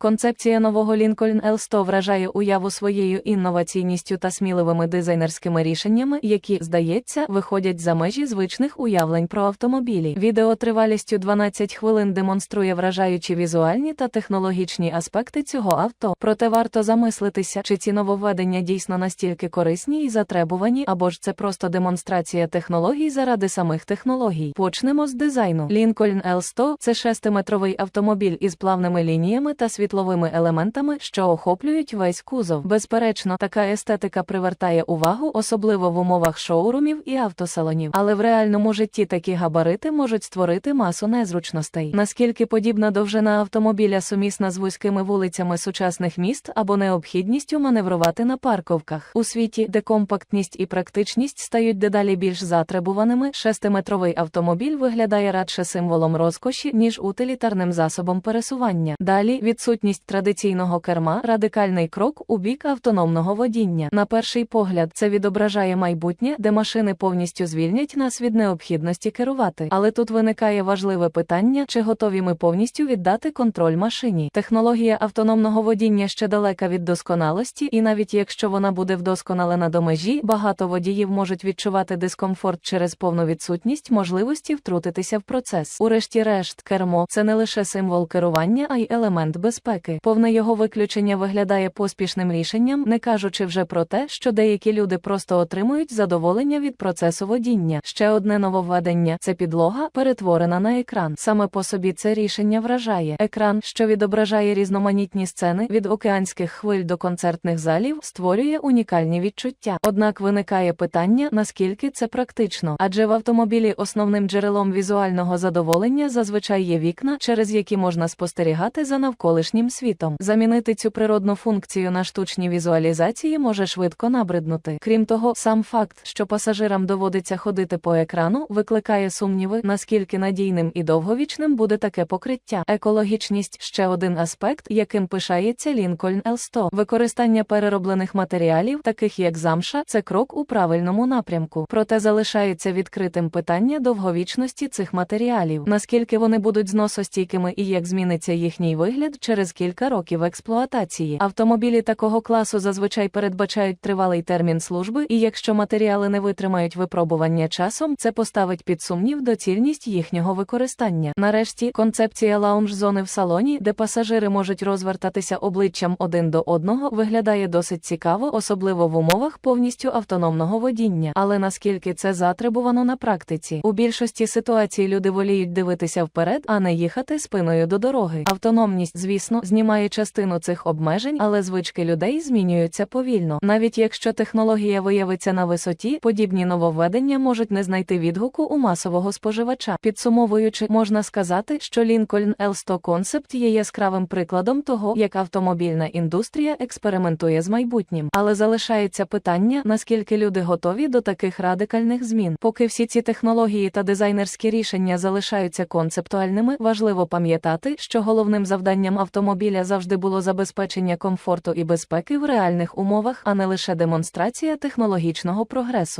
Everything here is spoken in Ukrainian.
Концепція нового Lincoln L100 вражає уяву своєю інноваційністю та сміливими дизайнерськими рішеннями, які, здається, виходять за межі звичних уявлень про автомобілі. Відео тривалістю 12 хвилин демонструє вражаючі візуальні та технологічні аспекти цього авто. Проте варто замислитися, чи ці нововведення дійсно настільки корисні і затребувані, або ж це просто демонстрація технологій заради самих технологій. Почнемо з дизайну. Lincoln L100 – це шестиметровий автомобіль із плавними лініями та світловими елементами, що охоплюють весь кузов. Безперечно, така естетика привертає увагу, особливо в умовах шоурумів і автосалонів. Але в реальному житті такі габарити можуть створити масу незручностей. Наскільки подібна довжина автомобіля сумісна з вузькими вулицями сучасних міст або необхідністю маневрувати на парковках. У світі, де компактність і практичність стають дедалі більш затребуваними, шестиметровий автомобіль виглядає радше символом розкоші, ніж утилітарним засобом пересування. Далі відсутність традиційного керма, радикальний крок у бік автономного водіння. На перший погляд, це відображає майбутнє, де машини повністю звільнять нас від необхідності керувати. Але тут виникає важливе питання, чи готові ми повністю віддати контроль машині. Технологія автономного водіння ще далека від досконалості, і навіть якщо вона буде вдосконалена до межі, багато водіїв можуть відчувати дискомфорт через повну відсутність можливості втрутитися в процес. Урешті-решт, кермо це не лише символ керування, а й елемент безпеки. Повне його виключення виглядає поспішним рішенням, не кажучи вже про те, що деякі люди просто отримують задоволення від процесу водіння. Ще одне нововведення це підлога, перетворена на екран. Саме по собі це рішення вражає. Екран, що відображає різноманітні сцени від океанських хвиль до концертних залів, створює унікальні відчуття. Однак виникає питання, наскільки це практично, адже в автомобілі основним джерелом візуального задоволення зазвичай є вікна, через які можна спостерігати за навколишнім світом. Замінити цю природну функцію на штучні візуалізації може швидко набриднути. Крім того, сам факт, що пасажирам доводиться ходити по екрану, викликає сумніви, наскільки надійним і довговічним буде таке покриття. Екологічність ще один аспект, яким пишається Lincoln L100. Використання перероблених матеріалів, таких як замша, це крок у правильному напрямку. Проте залишається відкритим питання довговічності цих матеріалів, наскільки вони будуть зносостійкими і як зміниться їхній вигляд через кілька років експлуатації. Автомобілі такого класу зазвичай передбачають тривалий термін служби, і якщо матеріали не витримають випробування часом, це поставить під сумнів доцільність їхнього використання. Нарешті концепція лаунж-зони в салоні, де пасажири можуть розвертатися обличчям один до одного, виглядає досить цікаво, особливо в умовах повністю автономного водіння. Але наскільки це затребувано на практиці? У більшості ситуацій люди воліють дивитися вперед, а не їхати спиною до дороги. Автономність, звісно, знімає частину цих обмежень, але звички людей змінюються повільно. Навіть якщо технологія виявиться на висоті, подібні нововведення можуть не знайти відгуку у масового споживача. Підсумовуючи, можна сказати, що Lincoln L100 Concept є яскравим прикладом того, як автомобільна індустрія експериментує з майбутнім. Але залишається питання, наскільки люди готові до таких радикальних змін. Поки всі ці технології та дизайнерські рішення залишаються концептуальними, важливо пам'ятати, що головним завданням автомобіля завжди було забезпечення комфорту і безпеки в реальних умовах, а не лише демонстрація технологічного прогресу.